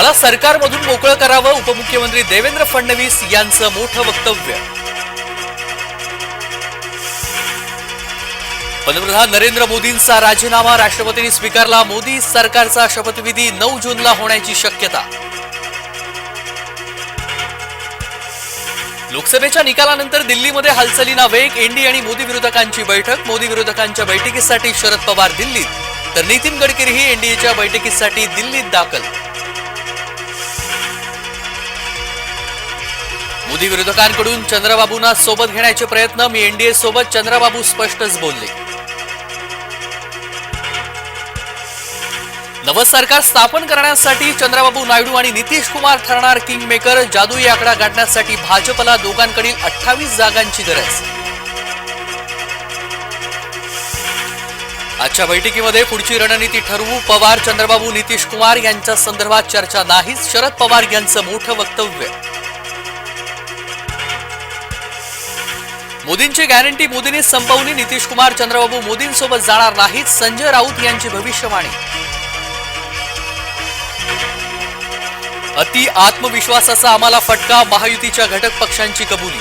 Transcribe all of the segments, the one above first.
मला सरकारमधून मोकळं करावं उपमुख्यमंत्री देवेंद्र फडणवीस यांचं मोठं वक्तव्य. पंतप्रधान नरेंद्र मोदींचा राजीनामा राष्ट्रपतींनी स्वीकारला. मोदी सरकारचा शपथविधी नऊ जूनला होण्याची शक्यता. लोकसभेच्या निकालानंतर दिल्लीमध्ये हालचालींना वेग एनडी आणि मोदी विरोधकांची बैठक. मोदी विरोधकांच्या बैठकीसाठी शरद पवार दिल्लीत तर नितीन गडकरीही एनडीएच्या बैठकीसाठी दिल्लीत दाखल. मोदी विरोधकांकडून चंद्रबाबूंना सोबत घेण्याचे प्रयत्न मी एनडीए सोबत चंद्रबाबू स्पष्टच बोलले. नवं सरकार स्थापन करण्यासाठी चंद्रबाबू नायडू आणि नितीश कुमार ठरणार किंग मेकर जादुई आकडा गाठण्यासाठी भाजपला दोघांकडील अठ्ठावीस जागांची गरज. आजच्या बैठकीमध्ये पुढची रणनीती ठरवू पवार चंद्रबाबू नितीश कुमार यांच्या संदर्भात चर्चा नाहीच शरद पवार यांचं मोठं वक्तव्य. मोदींची गॅरंटी मोदींनी संपवली. नितीश कुमार चंद्रबाबू मोदींसोबत जाणार नाहीत. संजय राऊत यांची भविष्यवाणी. अति आत्मविश्वासाचा आम्हाला फटका महायुतीच्या घटक पक्षांची कबुली.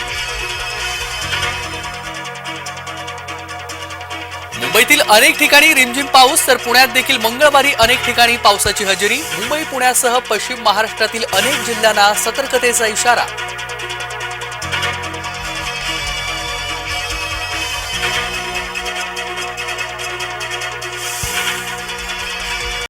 मुंबईतील अनेक ठिकाणी रिमझिम पाऊस तर पुण्यात देखील मंगळवारी अनेक ठिकाणी पावसाची हजेरी. मुंबई पुण्यासह पश्चिम महाराष्ट्रातील अनेक जिल्ह्यांना सतर्कतेचा इशारा.